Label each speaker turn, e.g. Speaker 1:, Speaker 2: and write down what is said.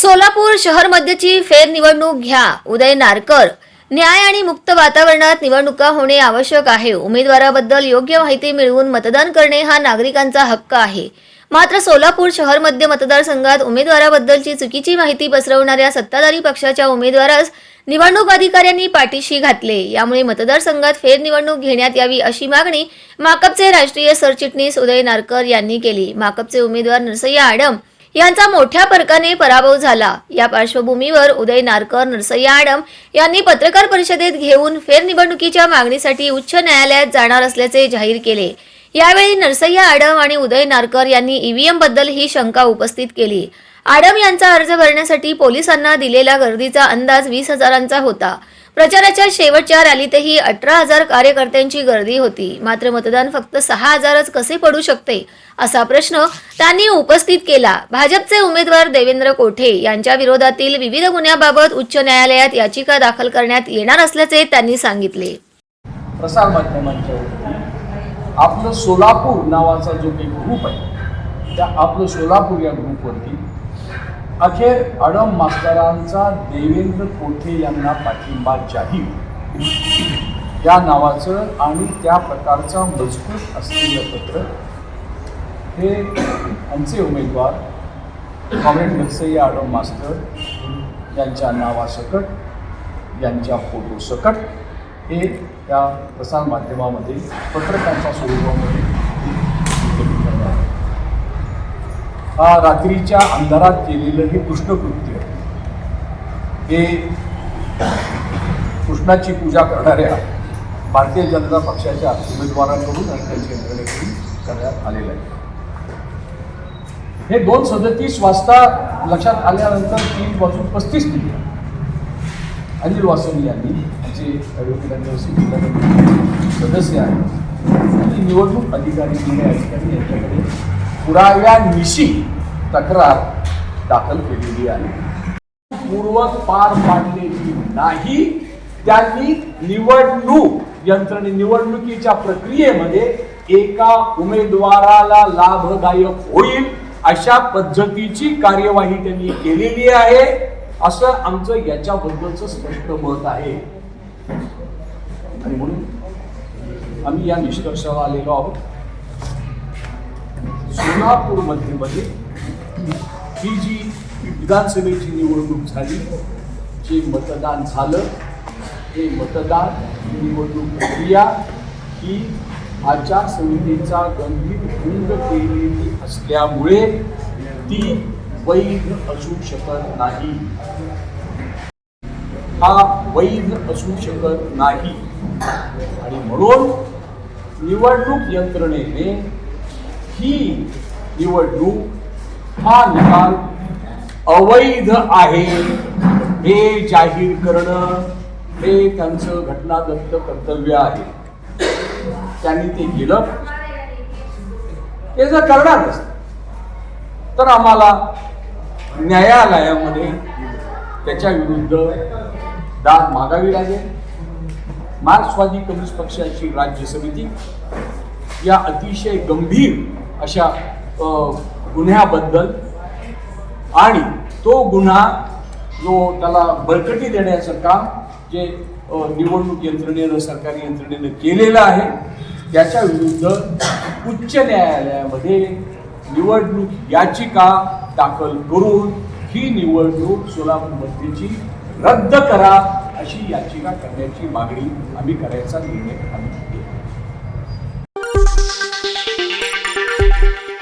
Speaker 1: सोलापूर शहर मध्यची फेरनिवडणूक घ्या. उदय नारकर न्याय आणि मुक्त वातावरणात निवडणुका होणे आवश्यक आहे. उमेदवाराबद्दल योग्य माहिती मिळवून मतदान करणे हा नागरिकांचा हक्क आहे. मात्र सोलापूर शहर मध्य मतदारसंघात उमेदवाराबद्दलची चुकीची माहिती पसरवणाऱ्या सत्ताधारी पक्षाच्या उमेदवारास निवडणूक अधिकाऱ्यांनी पाठीशी घातले. यामुळे मतदारसंघात फेरनिवडणूक घेण्यात यावी अशी मागणी माकपचे राष्ट्रीय सरचिटणीस उदय नारकर यांनी केली. माकपचे उमेदवार नरसय्या आडम यांचा मोठ्या फरकाने पराभव झाला. या पार्श्वभूमीवर उदय नारकर नरसय्या आडम यांनी पत्रकार परिषदेत घेऊन फेरनिवडणुकीच्या मागणीसाठी उच्च न्यायालयात जाणार असल्याचे जाहीर केले. यावेळी नरसय्या आडम आणि उदय नारकर यांनी ईव्हीएमबद्दल ही शंका उपस्थित केली. आडम यांचा अर्ज भरण्यासाठी पोलिसांना दिलेला गर्दीचा अंदाज वीस हजारांचा होता. प्रचाराच्या शेवटच्या रॅलीतही अठरा हजार कार्यकर्त्यांची गर्दी होती. मात्र मतदान फक्त सहा हजारच कसे पडू शकते असा प्रश्न त्यांनी उपस्थित केला. भाजपचे उमेदवार देवेंद्र कोठे यांच्या विरोधातील विविध गुन्ह्याबाबत उच्च न्यायालयात याचिका दाखल करण्यात येणार असल्याचे त्यांनी सांगितले.
Speaker 2: प्रसार माध्यमांच्या आपलं सोलापूर नावाचा जो काही ग्रुप आहे त्या आपलं सोलापूर या ग्रुपवरती अखेर अडम मास्तरांचा देवेंद्र कोठे यांना पाठिंबा जाहीर? या नावाचं आणि त्या प्रकारचा मजबूत असलेलं पत्र? हे आमचे उमेदवार कॉम्रेड नरसय्या आडम मास्तर यांच्या नावासकट यांच्या फोटोसकट हे त्या प्रसारमाध्यमामध्ये पत्रकांच्या स्वरूपामध्ये वितरित करण्यात आलं. हा रात्रीच्या अंधारात केलेलं हे कृष्णकृत्य. हे कृष्णाची पूजा करणाऱ्या भारतीय जनता पक्षाच्या उमेदवारांकडून आणि त्यांच्या यंत्रणेकडून करण्यात आलेलं आहे. हे दोन सदतीस वाजता लक्षात आल्यानंतर तीन वाजून पस्तीस मिनिटं. अनिल वासनी यांनी आमचे ॲडव्होकेट सदस्य आहेत आणि निवडणूक अधिकारी निर्णय अधिकारी यांच्याकडे पुराव्यानिशी तक्रार दाखल केलेली आहे. पूर्वक पार पाडलेली नाही. त्यांनी निवडणूक यंत्रणे निवडणुकीच्या प्रक्रियेमध्ये एका उमेदवाराला लाभदायक होईल अशा पद्धतीची कार्यवाही त्यांनी केलेली आहे असं आमचं याच्याबद्दलचं स्पष्ट मत आहे. आणि म्हणून आम्ही या निष्कर्षाला आलेलो आहोत. सोलापूरमध्ये मध्ये ही जी विधानसभेची निवडणूक झाली जे मतदान झालं हे मतदान निवडणूक प्रक्रिया ही आचारसंहितेचा गंभीर भंग केलेली असल्यामुळे ती वैध असू शकत नाही. हा वैध असू शकत नाही. आणि म्हणून निवडणूक यंत्रणेने ही निवडणूक हा निकाल अवैध आहे. हे जाहीर करणं हे त्यांचं घटनादत्त कर्तव्य आहे. त्यांनी ते केलं. ते जर करणार नसतं तर आम्हाला न्यायालयामध्ये त्याच्या विरुद्ध दाद मागावी लागेल. मार्क्सवादी कम्युनिस्ट पक्षाची राज्य समिती या अतिशय गंभीर अशा गुन्ह्याबद्दल आणि तो गुन्हा जो त्याला बळकटी देण्याचं काम जे निवडणूक यंत्रणेनं सरकारी यंत्रणेनं केलेलं आहे त्याच्या विरुद्ध उच्च न्यायालयामध्ये निवडणूक याचिका दाखल करून ही निवडणूक सोलापूरमध्येची रद्द करा अशी याचिका करण्याची मागणी आम्ही करायचा निर्णय आम्ही